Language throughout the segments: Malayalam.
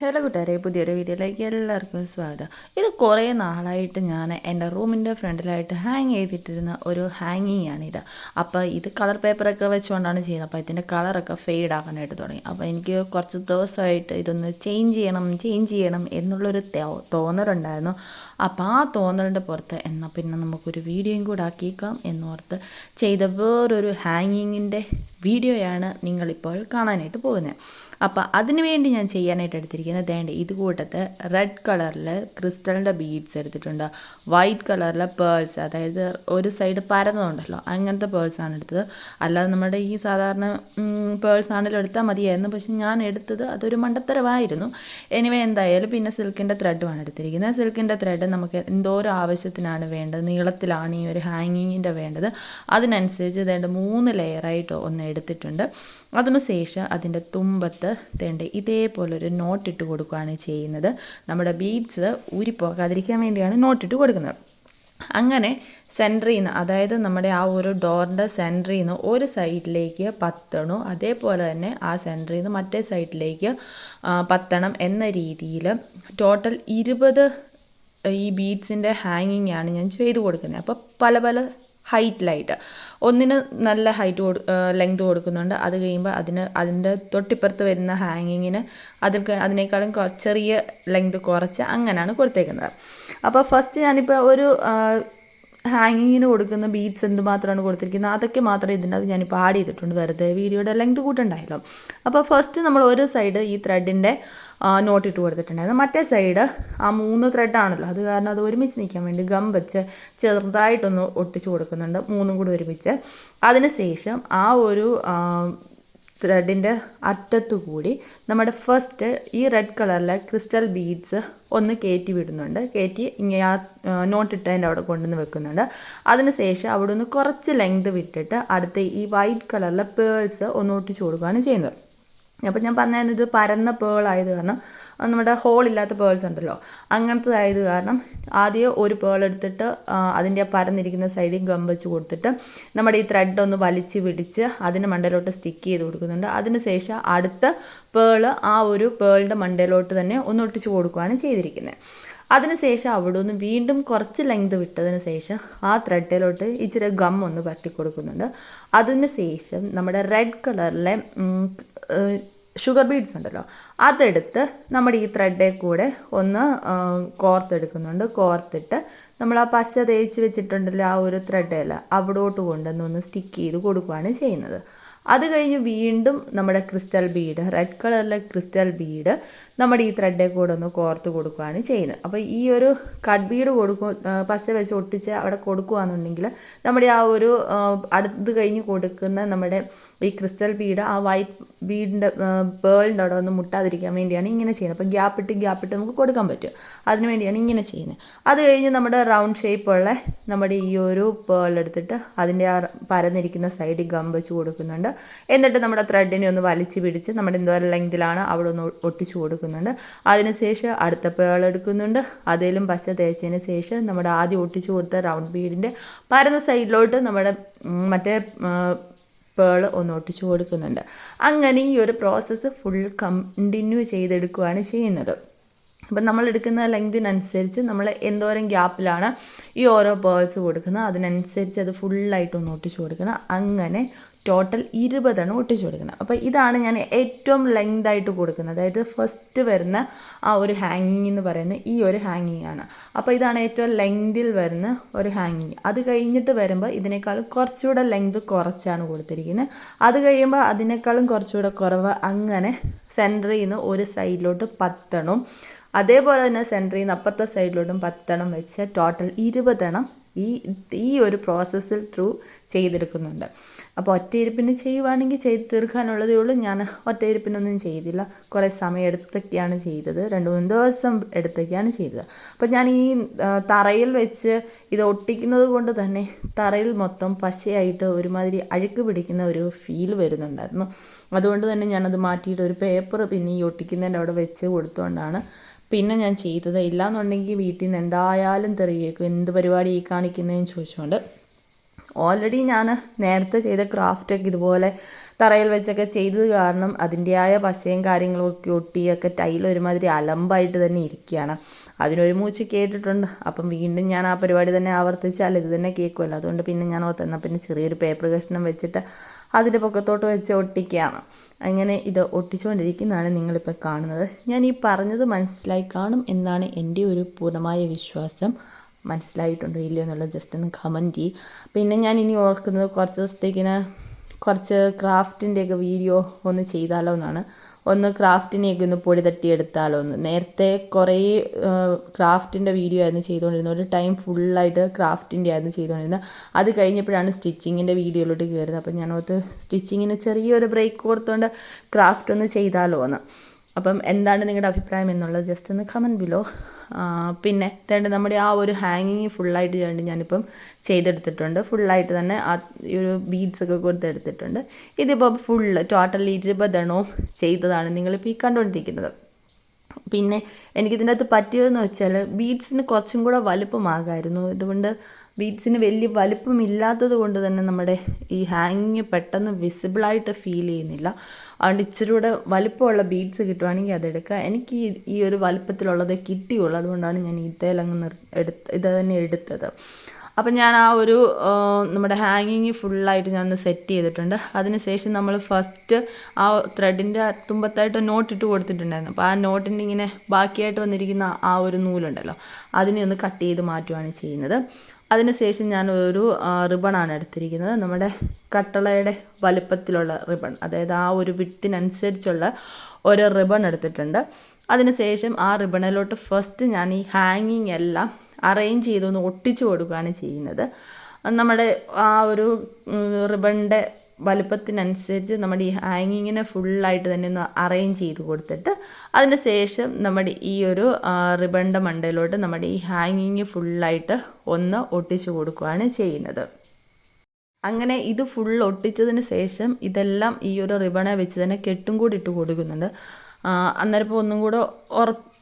ഹലോ കൂട്ടുകാരെ പുതിയൊരു വീഡിയോയിലേക്ക് എല്ലാവർക്കും സ്വാഗതം. ഇത് കുറേ നാളായിട്ട് ഞാൻ എന്റെ റൂമിന്റെ ഫ്രണ്ടിലായിട്ട് ഹാങ് ചെയ്തിട്ടിരുന്ന ഒരു ഹാങ്ങിങ് ആണിത്. അപ്പോൾ ഇത് കളർ പേപ്പറൊക്കെ വെച്ചുകൊണ്ടാണ് ചെയ്യുന്നത്. അപ്പോൾ ഇതിന്റെ കളറൊക്കെ ഫെയ്ഡ് ആക്കാനായിട്ട് തുടങ്ങി. അപ്പോൾ എനിക്ക് കുറച്ച് ദിവസമായിട്ട് ഇതൊന്ന് ചേഞ്ച് ചെയ്യണം ചേഞ്ച് ചെയ്യണം എന്നുള്ളൊരു തോന്നലുണ്ടായിരുന്നു. അപ്പോൾ ആ തോന്നലിന്റെ പുറത്ത് എന്നാൽ പിന്നെ നമുക്കൊരു വീഡിയോയും കൂടെ ആക്കിയേക്കാം എന്നോർത്ത് ചെയ്ത വേറൊരു ഹാങ്ങിങ്ങിന്റെ വീഡിയോയാണ് നിങ്ങളിപ്പോൾ കാണാനായിട്ട് പോകുന്നത്. അപ്പോൾ അതിനു വേണ്ടി ഞാൻ ചെയ്യാനായിട്ട് എടുത്തിരിക്കുന്നത് ദേണ്ട ഇത് കൂട്ടത്ത് റെഡ് കളറിൽ ക്രിസ്റ്റലിന്റെ ബീഡ്സ് എടുത്തിട്ടുണ്ട്. വൈറ്റ് കളറിൽ പേൾസ് അതായത് ഒരു സൈഡ് പരന്നതുണ്ടല്ലോ അങ്ങനത്തെ പേൾസ് ആണ് എടുത്തത്. അല്ലാതെ നമ്മുടെ ഈ സാധാരണ പേൾസ് ആണെങ്കിലും എടുത്താൽ മതിയായിരുന്നു. പക്ഷെ ഞാൻ എടുത്തത് അതൊരു മണ്ടത്തരമായിരുന്നു. എനിവേ എന്തായാലും പിന്നെ സിൽക്കിന്റെ ത്രെഡുമാണ് എടുത്തിരിക്കുന്നത്. സിൽക്കിന്റെ ത്രെഡ് നമുക്ക് എന്തോരം ആവശ്യത്തിനാണ് വേണ്ടത്? നീളത്തിലാണ് ഈ ഒരു ഹാങ്ങിങ്ങിന്റെ വേണ്ടത്. അതിനനുസരിച്ച് വേണ്ട മൂന്ന് ലെയറായിട്ട് ഒന്ന് എടുത്തിട്ടുണ്ട്. അതിനുശേഷം അതിന്റെ തുമ്പത്ത് തേണ്ട ഇതേപോലൊരു നോട്ട് ഇട്ട് കൊടുക്കുകയാണ് ചെയ്യുന്നത്. നമ്മുടെ ബീഡ്സ് ഊരിപ്പോകാതിരിക്കാൻ വേണ്ടിയാണ് നോട്ട് ഇട്ട് കൊടുക്കുന്നത്. അങ്ങനെ സെന്ററിൽ നിന്ന് അതായത് നമ്മുടെ ആ ഒരു ഡോറിന്റെ സെന്ററിൽ നിന്ന് ഒരു സൈഡിലേക്ക് പത്തണു അതേപോലെ തന്നെ ആ സെന്ററിൽ നിന്ന് മറ്റേ സൈഡിലേക്ക് പത്തണം എന്ന രീതിയിൽ ടോട്ടൽ ഇരുപത് ഈ ബീഡ്സിന്റെ ഹാങ്ങിങ് ആണ് ഞാൻ ചെയ്ത് കൊടുക്കുന്നത്. അപ്പോൾ പല പല ഹൈറ്റിലായിട്ട് ഒന്നിന് നല്ല ഹൈറ്റ് കൊടു ലെങ്ത് കൊടുക്കുന്നുണ്ട്. അത് കഴിയുമ്പോൾ അതിന് അതിന്റെ തൊട്ടിപ്പുറത്ത് വരുന്ന ഹാങ്ങിങ്ങിന് അതിൽ അതിനേക്കാളും ചെറിയ ലെങ്ത് കുറച്ച് അങ്ങനെയാണ് കൊടുത്തേക്കുന്നത്. അപ്പോൾ ഫസ്റ്റ് ഞാനിപ്പോൾ ഒരു ഹാങ്ങിങ്ങിന് കൊടുക്കുന്ന ബീഡ്സ് എന്തുമാത്രമാണ് കൊടുത്തിരിക്കുന്നത്? അതൊക്കെ മാത്രമേ അത് ഞാനിപ്പോൾ ആഡ് ചെയ്തിട്ടുണ്ട്. വെറുതെ വീഡിയോയുടെ ലെങ്ത് കൂട്ടുണ്ടായല്ലോ. അപ്പോൾ ഫസ്റ്റ് നമ്മൾ ഒരു സൈഡ് ഈ ത്രെഡിന്റെ നോട്ട് ഇട്ട് കൊടുത്തിട്ടുണ്ടായിരുന്നു. മറ്റേ സൈഡ് ആ മൂന്ന് ത്രെഡാണല്ലോ അത് കാരണം അത് ഒരുമിച്ച് നിൽക്കാൻ വേണ്ടി ഗം വെച്ച് ചെറുതായിട്ടൊന്ന് ഒട്ടിച്ച് കൊടുക്കുന്നുണ്ട്. മൂന്നും കൂടി ഒരുമിച്ച്. അതിന് ശേഷം ആ ഒരു ത്രെഡിന്റെ അറ്റത്തു കൂടി നമ്മുടെ ഫസ്റ്റ് ഈ റെഡ് കളറിലെ ക്രിസ്റ്റൽ ബീഡ്സ് ഒന്ന് കയറ്റി വിടുന്നുണ്ട്. കയറ്റി ഇങ്ങനെ ആ നോട്ടിട്ടതിന്റെ അവിടെ കൊണ്ടുവന്ന് വെക്കുന്നുണ്ട്. അതിന് ശേഷം അവിടെ നിന്ന് കുറച്ച് ലെങ്ത് വിട്ടിട്ട് അടുത്ത ഈ വൈറ്റ് കളറിലെ പേൾസ് ഒന്ന് ഒട്ടിച്ചു കൊടുക്കുകയാണ് ചെയ്യുന്നത്. അപ്പോൾ ഞാൻ പറഞ്ഞായിരുന്നു ഇത് പരന്ന പേൾ ആയത് കാരണം നമ്മുടെ ഹോൾ ഇല്ലാത്ത പേൾസ് ഉണ്ടല്ലോ. അങ്ങനത്തതായത് കാരണം ആദ്യം ഒരു പേൾ എടുത്തിട്ട് അതിന്റെ ആ പരന്നിരിക്കുന്ന സൈഡിൽ ഗം വെച്ച് കൊടുത്തിട്ട് നമ്മുടെ ഈ ത്രെഡ് ഒന്ന് വലിച്ച് പിടിച്ച് അതിന് മണ്ടയിലോട്ട് സ്റ്റിക്ക് ചെയ്ത് കൊടുക്കുന്നുണ്ട്. അതിനുശേഷം അടുത്ത പേൾ ആ ഒരു പേളിന്റെ മണ്ടയിലോട്ട് തന്നെ ഒന്ന് ഒട്ടിച്ച് കൊടുക്കുകയാണ് ചെയ്തിരിക്കുന്നത്. അതിനുശേഷം അവിടെ നിന്ന് വീണ്ടും കുറച്ച് ലെങ്ത് വിട്ടതിന് ശേഷം ആ ത്രെഡിലോട്ട് ഇച്ചിരി ഗം ഒന്ന് പറ്റി കൊടുക്കുന്നുണ്ട്. അതിന് ശേഷം നമ്മുടെ റെഡ് കളറിലെ ഷുഗർ ബീഡ്സ് ഉണ്ടല്ലോ അതെടുത്ത് നമ്മുടെ ഈ ത്രെഡേ കൂടെ ഒന്ന് കോർത്തെടുക്കുന്നുണ്ട് കോർത്തിട്ട് നമ്മൾ ആ പശ തേച്ച് വെച്ചിട്ടുണ്ടല്ലോ ആ ഒരു ത്രെഡേല അവിടോട്ട് കൊണ്ടുവന്ന് ഒന്ന് സ്റ്റിക്ക് ചെയ്ത് കൊടുക്കുകയാണ് ചെയ്യുന്നത്. അത് കഴിഞ്ഞ് വീണ്ടും നമ്മുടെ ക്രിസ്റ്റൽ ബീഡ് റെഡ് കളറിലെ ക്രിസ്റ്റൽ ബീഡ് നമ്മുടെ ഈ ത്രെഡേ കൂടെ ഒന്ന് കോർത്ത് കൊടുക്കുകയാണ് ചെയ്യുന്നത്. അപ്പോൾ ഈ ഒരു കട്ട് ബീഡ് കൊടുക്കും പശ വെച്ച് ഒട്ടിച്ച് അവിടെ കൊടുക്കുകയാണെന്നുണ്ടെങ്കിൽ നമ്മുടെ ആ ഒരു അടുത്ത് കഴിഞ്ഞ് കൊടുക്കുന്ന നമ്മുടെ ഈ ക്രിസ്റ്റൽ ബീഡ് ആ വൈറ്റ് ബീഡിന്റെ പേളിന്റെ അവിടെ ഒന്ന് മുട്ടാതിരിക്കാൻ വേണ്ടിയാണ് ഇങ്ങനെ ചെയ്യുന്നത്. അപ്പോൾ ഗ്യാപ്പ് ഇട്ട് ഗ്യാപ്പ് ഇട്ട് നമുക്ക് കൊടുക്കാൻ പറ്റും. അതിന് വേണ്ടിയാണ് ഇങ്ങനെ ചെയ്യുന്നത്. അത് കഴിഞ്ഞ് നമ്മുടെ റൗണ്ട് ഷേപ്പുള്ള നമ്മുടെ ഈ ഒരു പേൾ എടുത്തിട്ട് അതിന്റെ ആ പരന്നിരിക്കുന്ന സൈഡിൽ ഗം വെച്ച് കൊടുക്കുന്നുണ്ട്. എന്നിട്ട് നമ്മുടെ ത്രെഡിനെ ഒന്ന് വലിച്ച് പിടിച്ച് നമ്മുടെ എന്തോരം ലെങ്തിലാണ് അവിടെ ഒന്ന് ഒട്ടിച്ച് കൊടുക്കുന്നുണ്ട്. അതിനുശേഷം അടുത്ത പേൾ എടുക്കുന്നുണ്ട്. അതിലും പശ തേച്ചതിന് ശേഷം നമ്മുടെ ആദ്യം ഒട്ടിച്ചു കൊടുത്ത റൗണ്ട് ബീഡിന്റെ പരന്ന സൈഡിലോട്ട് നമ്മുടെ മറ്റേ പേൾ ഒന്ന് ഒട്ടിച്ചു കൊടുക്കുന്നുണ്ട്. അങ്ങനെ ഈ ഒരു പ്രോസസ്സ് ഫുൾ കണ്ടിന്യൂ ചെയ്തെടുക്കുകയാണ് ചെയ്യുന്നത്. അപ്പം നമ്മൾ എടുക്കുന്ന ലെങ്തിനനുസരിച്ച് നമ്മൾ എന്തോരം ഗ്യാപ്പിലാണ് ഈ ഓരോ പേൾസ് കൊടുക്കുന്നത്. അതിനനുസരിച്ച് അത് ഫുള്ളായിട്ട് ഒന്ന് ഒട്ടിച്ച് കൊടുക്കണം. അങ്ങനെ ടോട്ടൽ ഇരുപതെണ്ണം ഒട്ടിച്ച് കൊടുക്കണം. അപ്പോൾ ഇതാണ് ഞാൻ ഏറ്റവും ലെങ്ത് ആയിട്ട് കൊടുക്കുന്നത്. അതായത് ഫസ്റ്റ് വരുന്ന ആ ഒരു ഹാങ്ങിങ് എന്ന് പറയുന്നത് ഈ ഒരു ഹാങ്ങിങ് ആണ്. അപ്പോൾ ഇതാണ് ഏറ്റവും ലെങ്തിൽ വരുന്ന ഒരു ഹാങ്ങിങ്. അത് കഴിഞ്ഞിട്ട് വരുമ്പോൾ ഇതിനേക്കാൾ കുറച്ചുകൂടെ ലെങ്ത് കുറച്ചാണ് കൊടുത്തിരിക്കുന്നത്. അത് കഴിയുമ്പോൾ അതിനേക്കാളും കുറച്ചുകൂടെ കുറവ് അങ്ങനെ സെന്ററിൽ നിന്ന് ഒരു സൈഡിലോട്ട് പത്തെണ്ണം അതേപോലെ തന്നെ സെന്ററിൽ നിന്ന് അപ്പുറത്തെ സൈഡിലോട്ടും പത്തെണ്ണം വെച്ച് ടോട്ടൽ ഇരുപതെണ്ണം ഈ ഈ ഒരു പ്രോസസ്സിൽ ത്രൂ ചെയ്തെടുക്കുന്നുണ്ട്. അപ്പോൾ ഒറ്റയിരുപ്പിന് ചെയ്യുവാണെങ്കിൽ ചെയ്ത് തീർക്കാനുള്ളതേ ഉള്ളൂ. ഞാൻ ഒറ്റയിരുപ്പിനൊന്നും ചെയ്തില്ല. കുറേ സമയം എടുത്തൊക്കെയാണ് ചെയ്തത്. രണ്ട് മൂന്ന് ദിവസം എടുത്തൊക്കെയാണ് ചെയ്തത്. അപ്പോൾ ഞാൻ ഈ തറയിൽ വെച്ച് ഇത് ഒട്ടിക്കുന്നത് കൊണ്ട് തന്നെ തറയിൽ മൊത്തം പശയായിട്ട് ഒരുമാതിരി അഴുക്ക് പിടിക്കുന്ന ഒരു ഫീൽ വരുന്നുണ്ടായിരുന്നു. അതുകൊണ്ട് തന്നെ ഞാനത് മാറ്റിയിട്ട് ഒരു പേപ്പർ പിന്നെ ഈ ഒട്ടിക്കുന്നതിന്റെ അവിടെ വെച്ച് കൊടുത്തുകൊണ്ടാണ് പിന്നെ ഞാൻ ചെയ്തത് ഇല്ലാന്നുണ്ടെങ്കിൽ വീട്ടിൽ നിന്ന് എന്തായാലും തെറിയേക്കും. എന്ത് പരിപാടി ഈ കാണിക്കുന്നതെന്ന് ചോദിച്ചുകൊണ്ട് ഓൾറെഡി ഞാൻ നേരത്തെ ചെയ്ത ക്രാഫ്റ്റൊക്കെ ഇതുപോലെ തറയിൽ വെച്ചൊക്കെ ചെയ്തത് കാരണം അതിന്റെയായ പശയും കാര്യങ്ങളൊക്കെ ഒട്ടിയൊക്കെ ടൈൽ ഒരുമാതിരി അലമ്പായിട്ട് തന്നെ ഇരിക്കുകയാണ്. അതിനൊരു മൂച്ച് കേട്ടിട്ടുണ്ട്. അപ്പം വീണ്ടും ഞാൻ ആ പരിപാടി തന്നെ ആവർത്തിച്ചാൽ ഇത് തന്നെ കേൾക്കുമല്ലോ. അതുകൊണ്ട് പിന്നെ ഞാൻ ഓർത്തെന്നാൽ പിന്നെ ചെറിയൊരു പേപ്പർ കഷ്ണം വെച്ചിട്ട് അതിന്റെ പൊക്കത്തോട്ട് വെച്ച് ഒട്ടിക്കുകയാണ്. അങ്ങനെ ഇത് ഒട്ടിച്ചുകൊണ്ടിരിക്കുന്നതാണ് നിങ്ങളിപ്പോൾ കാണുന്നത്. ഞാൻ ഈ പറഞ്ഞത് മനസ്സിലായി കാണും എന്നാണ് എന്റെ ഒരു പൂർണമായ വിശ്വാസം. മനസ്സിലായിട്ടുണ്ടോ ഇല്ലയോ എന്നുള്ളത് ജസ്റ്റ് ഒന്ന് കമന്റ് ചെയ്യും. പിന്നെ ഞാൻ ഇനി ഓർക്കുന്നത് കുറച്ച് ദിവസത്തേക്കിന് കുറച്ച് ക്രാഫ്റ്റിന്റെയൊക്കെ വീഡിയോ ഒന്ന് ചെയ്താലോ എന്നാണ്. ഒന്ന് ക്രാഫ്റ്റിനെയൊക്കെ ഒന്ന് പൊടി തട്ടിയെടുത്താലോ എന്ന്. നേരത്തെ കുറേ ക്രാഫ്റ്റിന്റെ വീഡിയോ ആയിരുന്നു ചെയ്തുകൊണ്ടിരുന്നത്. ഒരു ടൈം ഫുള്ളായിട്ട് ക്രാഫ്റ്റിന്റെ ആയിരുന്നു ചെയ്തുകൊണ്ടിരുന്നത്. അത് കഴിഞ്ഞപ്പോഴാണ് സ്റ്റിച്ചിങ്ങിന്റെ വീഡിയോയിലോട്ട് കയറുന്നത്. അപ്പം ഞാൻ ഓർത്ത് സ്റ്റിച്ചിങ്ങിന് ചെറിയൊരു ബ്രേക്ക് കൊടുത്തുകൊണ്ട് ക്രാഫ്റ്റ് ഒന്ന് ചെയ്താലോ എന്ന്. അപ്പം എന്താണ് നിങ്ങളുടെ അഭിപ്രായം എന്നുള്ളത് ജസ്റ്റ് ഒന്ന് കമന്റ് ബിലോ പിന്നെ തേണ്ട നമ്മുടെ ആ ഒരു ഹാങ്ങിങ് ഫുള്ളായിട്ട് ചെയ്യേണ്ടി ഞാനിപ്പം ചെയ്തെടുത്തിട്ടുണ്ട്. ഫുള്ളായിട്ട് തന്നെ ആ ഒരു ബീഡ്സ് ഒക്കെ കൊടുത്തെടുത്തിട്ടുണ്ട്. ഇതിപ്പോൾ ഫുള്ള് ടോട്ടലി ഇരുപതെണ്ണവും ചെയ്തതാണ് നിങ്ങളിപ്പോൾ ഈ കണ്ടുകൊണ്ടിരിക്കുന്നത് പിന്നെ എനിക്കിതിന്റെ അകത്ത് പറ്റിയതെന്ന് വെച്ചാൽ ബീഡ്സിന് കുറച്ചും കൂടെ വലുപ്പമാകായിരുന്നു. ഇതുകൊണ്ട് ബീഡ്സിന് വലിയ വലുപ്പമില്ലാത്തത് കൊണ്ട് തന്നെ നമ്മുടെ ഈ ഹാങ്ങിങ് പെട്ടെന്ന് വിസിബിളായിട്ട് ഫീൽ ചെയ്യുന്നില്ല. അതുകൊണ്ട് ഇച്ചിരി കൂടെ വലുപ്പമുള്ള ബീഡ്സ് കിട്ടുവാണെങ്കിൽ അതെടുക്കുക എനിക്ക് ഈ ഈ ഒരു വലുപ്പത്തിലുള്ളതേ കിട്ടിയുള്ളൂ അതുകൊണ്ടാണ് ഞാൻ ഇതേലങ്ങ് നിർ എടുത്ത് ഇത് തന്നെ എടുത്തത്. അപ്പം ഞാൻ ആ ഒരു നമ്മുടെ ഹാങ്ങിങ് ഫുള്ളായിട്ട് ഞാൻ ഒന്ന് സെറ്റ് ചെയ്തിട്ടുണ്ട് അതിനുശേഷം നമ്മൾ ഫസ്റ്റ് ആ ത്രെഡിന്റെ തുമ്പത്തായിട്ട് നോട്ട് ഇട്ട് കൊടുത്തിട്ടുണ്ടായിരുന്നു. അപ്പോൾ ആ നോട്ടിന്റെ ഇങ്ങനെ ബാക്കിയായിട്ട് വന്നിരിക്കുന്ന ആ ഒരു നൂലുണ്ടല്ലോ അതിനെ ഒന്ന് കട്ട് ചെയ്ത് മാറ്റുകയാണ് ചെയ്യുന്നത്. അതിനുശേഷം ഞാൻ ഒരു റിബണാണ് എടുത്തിരിക്കുന്നത്. നമ്മുടെ കട്ടളയുടെ വലുപ്പത്തിലുള്ള റിബൺ അതായത് ആ ഒരു വിട്ടിനനുസരിച്ചുള്ള ഒരു റിബൺ എടുത്തിട്ടുണ്ട്. അതിനുശേഷം ആ റിബണിലോട്ട് ഫസ്റ്റ് ഞാൻ ഈ ഹാങ്ങിങ് എല്ലാം അറേഞ്ച് ചെയ്തൊന്ന് ഒട്ടിച്ചു കൊടുക്കുകയാണ് ചെയ്യുന്നത്. നമ്മുടെ ആ ഒരു റിബണിന്റെ വലുപ്പത്തിനനുസരിച്ച് നമ്മുടെ ഈ ഹാങ്ങിങ്ങിനെ ഫുള്ളായിട്ട് തന്നെ ഒന്ന് അറേഞ്ച് ചെയ്ത് കൊടുത്തിട്ട് അതിന് ശേഷം നമ്മുടെ ഈ ഒരു റിബണിന്റെ മണ്ടയിലോട്ട് നമ്മുടെ ഈ ഹാങ്ങിങ് ഫുള്ളായിട്ട് ഒന്ന് ഒട്ടിച്ചു കൊടുക്കുകയാണ് ചെയ്യുന്നത്. അങ്ങനെ ഇത് ഫുൾ ഒട്ടിച്ചതിന് ശേഷം ഇതെല്ലാം ഈ ഒരു റിബണെ വെച്ച് തന്നെ കെട്ടും കൂടി ഇട്ട് കൊടുക്കുന്നുണ്ട്. അന്നേരം ഇപ്പോൾ ഒന്നും കൂടെ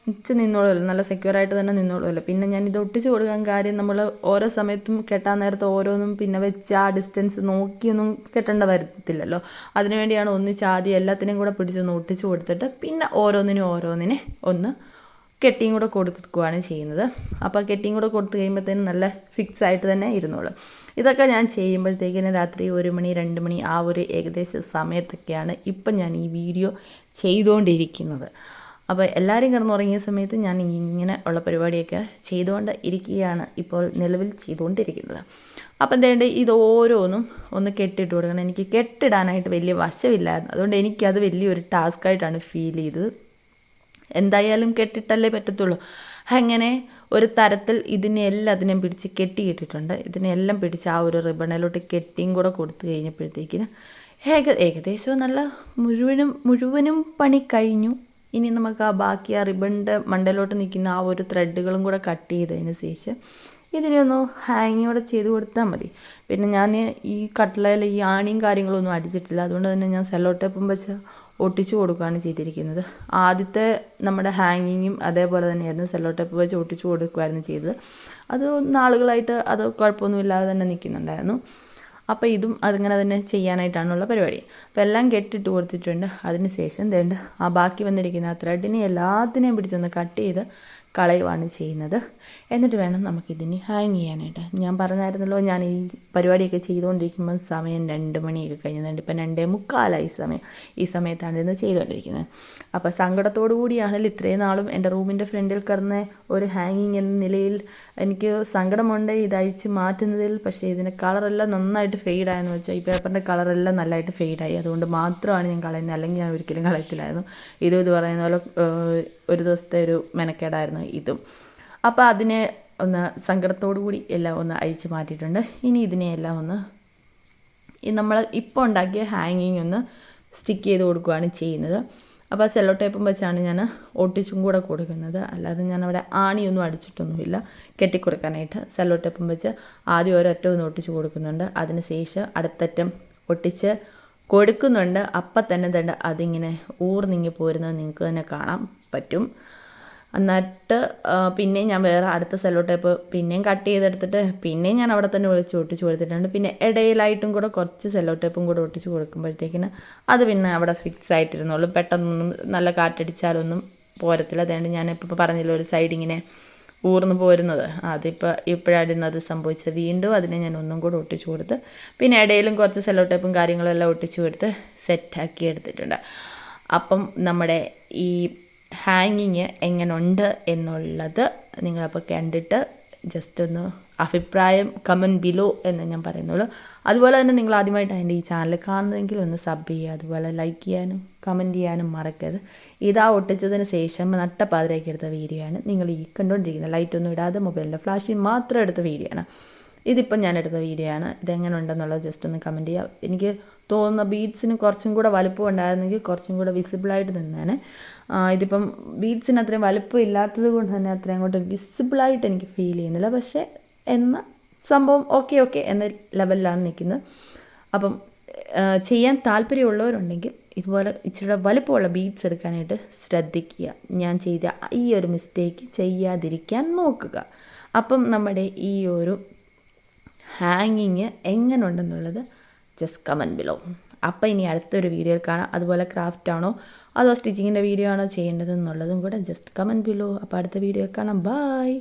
ഉറച്ച് നിന്നോളുമല്ലോ നല്ല സെക്യൂർ ആയിട്ട് തന്നെ നിന്നോളുമല്ലോ. പിന്നെ ഞാൻ ഇത് ഒട്ടിച്ച് കൊടുക്കാൻ കാര്യം നമ്മൾ ഓരോ സമയത്തും കെട്ടാൻ നേരത്തെ ഓരോന്നും പിന്നെ വെച്ച് ആ ഡിസ്റ്റൻസ് നോക്കിയൊന്നും കെട്ടേണ്ട വരത്തില്ലല്ലോ. അതിനുവേണ്ടിയാണ് ഒന്നിച്ച് ആദ്യം എല്ലാത്തിനെയും കൂടെ പിടിച്ചൊന്ന് ഒട്ടിച്ച് കൊടുത്തിട്ട് പിന്നെ ഓരോന്നിനും ഓരോന്നിനെ ഒന്ന് കെട്ടിയും കൂടെ കൊടുക്കുകയാണ് ചെയ്യുന്നത്. അപ്പോൾ കെട്ടിയും കൂടെ കൊടുത്തു കഴിയുമ്പോഴത്തേനും നല്ല ഫിക്സ് ആയിട്ട് തന്നെ ഇരുന്നോളും. ഇതൊക്കെ ഞാൻ ചെയ്യുമ്പോഴത്തേക്കിന് രാത്രി ഒരു മണി രണ്ട് മണി ആ ഒരു ഏകദേശ സമയത്തൊക്കെയാണ് ഇപ്പം ഞാൻ ഈ വീഡിയോ ചെയ്തുകൊണ്ടിരിക്കുന്നത്. അപ്പോൾ എല്ലാവരും കിടന്നുറങ്ങിയ സമയത്ത് ഞാൻ ഇങ്ങനെ ഉള്ള പരിപാടിയൊക്കെ ചെയ്തുകൊണ്ട് ഇരിക്കുകയാണ് ഇപ്പോൾ നിലവിൽ ചെയ്തുകൊണ്ടിരിക്കുന്നത്. അപ്പം എന്തേണ്ട ഇത് ഓരോന്നും ഒന്ന് കെട്ടിട്ട് കൊടുക്കണം. എനിക്ക് കെട്ടിടാനായിട്ട് വലിയ വശമില്ലായിരുന്നു. അതുകൊണ്ട് എനിക്കത് വലിയൊരു ടാസ്ക്കായിട്ടാണ് ഫീൽ ചെയ്തത്. എന്തായാലും കെട്ടിട്ടല്ലേ പറ്റത്തുള്ളൂ. അങ്ങനെ ഒരു തരത്തിൽ ഇതിനെല്ലാം അതിനെ പിടിച്ച് കെട്ടി കെട്ടിയിട്ടിട്ടുണ്ട് ഇതിനെല്ലാം പിടിച്ച് ആ ഒരു റിബണിലോട്ട് കെട്ടിയും കൂടെ കൊടുത്തു കഴിഞ്ഞപ്പോഴത്തേക്കിന് ഏക ഏകദേശം നല്ല മുഴുവനും മുഴുവനും പണി കഴിഞ്ഞു. ഇനി നമുക്ക് ആ ബാക്കി ആ റിബണിന്റെ മണ്ടയിലോട്ട് നിൽക്കുന്ന ആ ഒരു ത്രെഡുകളും കൂടെ കട്ട് ചെയ്തതിന് ശേഷം ഇതിനെ ഒന്ന് ഹാങ്ങിയോടെ ചെയ്ത് കൊടുത്താൽ മതി. പിന്നെ ഞാൻ ഈ കട്ടിലയിൽ ഈ ആണിയും കാര്യങ്ങളൊന്നും അടിച്ചിട്ടില്ല. അതുകൊണ്ട് തന്നെ ഞാൻ സെല്ലോ ടേപ്പും വെച്ച് ഒട്ടിച്ചു കൊടുക്കുകയാണ് ചെയ്തിരിക്കുന്നത്. ആദ്യത്തെ നമ്മുടെ ഹാങ്ങിങ്ങും അതേപോലെ തന്നെയായിരുന്നു. സെല്ലോ ടേപ്പ് വെച്ച് ഒട്ടിച്ചു കൊടുക്കുമായിരുന്നു ചെയ്തത്. അത് നാളുകളായിട്ട് അത് കുഴപ്പമൊന്നുമില്ലാതെ തന്നെ നിൽക്കുന്നുണ്ടായിരുന്നു. അപ്പോൾ ഇതും അതിങ്ങനെ തന്നെ ചെയ്യാനായിട്ടാണുള്ള പരിപാടി. അപ്പോൾ എല്ലാം കെട്ടിട്ട് കൊടുത്തിട്ടുണ്ട്. അതിന് ശേഷം ദേണ്ട് ആ ബാക്കി വന്നിരിക്കുന്ന ത്രെഡിനെ എല്ലാത്തിനെയും പിടിച്ചൊന്ന് കട്ട് ചെയ്ത് കളയുവാണ് ചെയ്യുന്നത്. എന്നിട്ട് വേണം നമുക്കിതിന് ഹാങ് ചെയ്യാനായിട്ട്. ഞാൻ പറഞ്ഞായിരുന്നല്ലോ ഞാൻ ഈ പരിപാടിയൊക്കെ ചെയ്തുകൊണ്ടിരിക്കുമ്പോൾ സമയം രണ്ട് മണിയൊക്കെ കഴിഞ്ഞതുണ്ട് ഇപ്പം രണ്ടേ മുക്കാലായി സമയം. ഈ സമയത്താണ് ഇന്ന് ചെയ്തുകൊണ്ടിരിക്കുന്നത്. അപ്പോൾ സങ്കടത്തോടു കൂടിയാണെങ്കിൽ ഇത്രയും നാളും എന്റെ റൂമിന്റെ ഫ്രണ്ടിൽ കിടന്ന ഒരു ഹാങ്ങിങ് എന്ന നിലയിൽ എനിക്ക് സങ്കടമുണ്ട്. ഇതഴിച്ച് മാറ്റുന്നതിൽ പക്ഷേ ഇതിന്റെ കളറെല്ലാം നന്നായിട്ട് ഫെയ്ഡായെന്ന് വെച്ചാൽ ഈ പേപ്പറിന്റെ കളറെല്ലാം നല്ലതായിട്ട് ഫെയ്ഡായി അതുകൊണ്ട് മാത്രമാണ് ഞാൻ കളയുന്നത്. അല്ലെങ്കിൽ ഞാൻ ഒരിക്കലും കളയത്തില്ലായിരുന്നു. ഇതും ഇത് പറയുന്ന പോലെ ഒരു ദിവസത്തെ ഒരു മെനക്കേടായിരുന്നു ഇതും. അപ്പോൾ അതിനെ ഒന്ന് സങ്കടത്തോടു കൂടി എല്ലാം ഒന്ന് അഴിച്ചു മാറ്റിയിട്ടുണ്ട്. ഇനി ഇതിനെ എല്ലാം ഒന്ന് നമ്മൾ ഇപ്പോൾ ഉണ്ടാക്കിയ ഹാങ്ങിങ് ഒന്ന് സ്റ്റിക്ക് ചെയ്ത് കൊടുക്കുകയാണ് ചെയ്യുന്നത്. അപ്പോൾ സെല്ലോ ടേപ്പും വെച്ചാണ് ഞാൻ ഒട്ടിച്ചും കൂടെ കൊടുക്കുന്നത്. അല്ലാതെ ഞാൻ അവിടെ ആണിയൊന്നും അടിച്ചിട്ടൊന്നുമില്ല. കെട്ടിക്കൊടുക്കാനായിട്ട് സെല്ലോ ടേപ്പും വെച്ച് ആദ്യം ഓരോറ്റം ഒന്ന് ഒട്ടിച്ച് കൊടുക്കുന്നുണ്ട്. അതിന് ശേഷം അടുത്തറ്റം ഒട്ടിച്ച് കൊടുക്കുന്നുണ്ട്. അപ്പം തന്നെ തന്നെ അതിങ്ങനെ ഊർന്നിങ്ങി പോരുന്നത് നിങ്ങൾക്ക് തന്നെ കാണാൻ പറ്റും. എന്നിട്ട് പിന്നെയും ഞാൻ വേറെ അടുത്ത സെല്ലോ ടേപ്പ് പിന്നെയും കട്ട് ചെയ്തെടുത്തിട്ട് പിന്നെയും ഞാൻ അവിടെ തന്നെ ഒളിച്ച് ഒട്ടിച്ച് കൊടുത്തിട്ടുണ്ട്. പിന്നെ ഇടയിലായിട്ടും കൂടെ കുറച്ച് സെല്ലോ ടേപ്പും കൂടെ ഒട്ടിച്ച് കൊടുക്കുമ്പോഴത്തേക്കിന് അത് പിന്നെ അവിടെ ഫിക്സ് ആയിട്ടിരുന്നുള്ളൂ പെട്ടെന്നൊന്നും നല്ല കാറ്റടിച്ചാലൊന്നും പോരത്തില്ല. അതുകൊണ്ട് ഞാൻ ഇപ്പോൾ പറഞ്ഞില്ല ഒരു സൈഡ് ഇങ്ങനെ ഊർന്നു പോരുന്നത്. അതിപ്പോൾ ഇപ്പോഴായിരുന്നു അത് സംഭവിച്ചത്. വീണ്ടും അതിനെ ഞാൻ ഒന്നും കൂടെ ഒട്ടിച്ചു കൊടുത്ത് പിന്നെ ഇടയിലും കുറച്ച് സെല്ലോ ടേപ്പും കാര്യങ്ങളും എല്ലാം ഒട്ടിച്ചു കൊടുത്ത് സെറ്റാക്കി എടുത്തിട്ടുണ്ട്. അപ്പം നമ്മുടെ ഈ ഹാങ്ങിങ് എങ്ങനുണ്ട് എന്നുള്ളത് നിങ്ങളപ്പോൾ കണ്ടിട്ട് ജസ്റ്റ് ഒന്ന് അഭിപ്രായം കമന്റ് ബിലോ എന്ന് ഞാൻ പറയുന്നുള്ളൂ. അതുപോലെ തന്നെ നിങ്ങൾ ആദ്യമായിട്ടാണ് എന്റെ ഈ ചാനൽ കാണുന്നതെങ്കിൽ ഒന്ന് സബ് ചെയ്യുക അതുപോലെ ലൈക്ക് ചെയ്യാനും കമന്റ് ചെയ്യാനും മറക്കരുത്. ഇതാ ഒട്ടിച്ചതിന് ശേഷം നട്ടപ്പാതിരേക്ക് എടുത്ത വീഡിയോ ആണ്. നിങ്ങൾ ഈ കണ്ടുകൊണ്ടിരിക്കുന്നത് ലൈറ്റൊന്നും ഇടാതെ മൊബൈലിന്റെ ഫ്ലാഷിൽ മാത്രം എടുത്ത വീഡിയോ ആണ്. ഇതിപ്പം ഞാൻ വീഡിയോ ആണ്. ഇതെങ്ങനെ ഉണ്ടെന്നുള്ളത് ജസ്റ്റ് ഒന്ന് കമന്റ് ചെയ്യുക എനിക്ക് തോന്നുന്ന ബീഡ്സിന് കുറച്ചും കൂടെ വലുപ്പം ഉണ്ടായിരുന്നെങ്കിൽ കുറച്ചും കൂടെ വിസിബിളായിട്ട് നിന്നേനെ. ഇതിപ്പം ബീഡ്സിന് അത്രയും വലുപ്പം ഇല്ലാത്തത് കൊണ്ട് തന്നെ അത്രയും അങ്ങോട്ട് വിസിബിളായിട്ട് എനിക്ക് ഫീൽ ചെയ്യുന്നില്ല. പക്ഷേ എന്ന സംഭവം ഓക്കെ ഓക്കെ എന്ന ലെവലിലാണ് നിൽക്കുന്നത്. അപ്പം ചെയ്യാൻ താല്പര്യമുള്ളവരുണ്ടെങ്കിൽ ഇതുപോലെ ഇച്ചിരി വലുപ്പമുള്ള ബീഡ്സ് എടുക്കാനായിട്ട് ശ്രദ്ധിക്കുക. ഞാൻ ചെയ്ത ഈ ഒരു മിസ്റ്റേക്ക് ചെയ്യാതിരിക്കാൻ നോക്കുക. അപ്പം നമ്മുടെ ഈ ഒരു ഹാങ്ങിങ് എങ്ങനെ ഉണ്ടെന്നുള്ളത് ജസ്റ്റ് കമന്റ് ബിലോ അപ്പോൾ ഇനി അടുത്തൊരു വീഡിയോയിൽ കാണാം. അതുപോലെ ക്രാഫ്റ്റ് ആണോ? അതോ സ്റ്റിച്ചിങ്ങിന്റെ വീഡിയോ ആണോ ചെയ്യേണ്ടതെന്നുള്ളതും കൂടെ ജസ്റ്റ് കമന്റ് ബിലോ അപ്പോൾ അടുത്ത വീഡിയോയിൽ കാണാം. ബായ്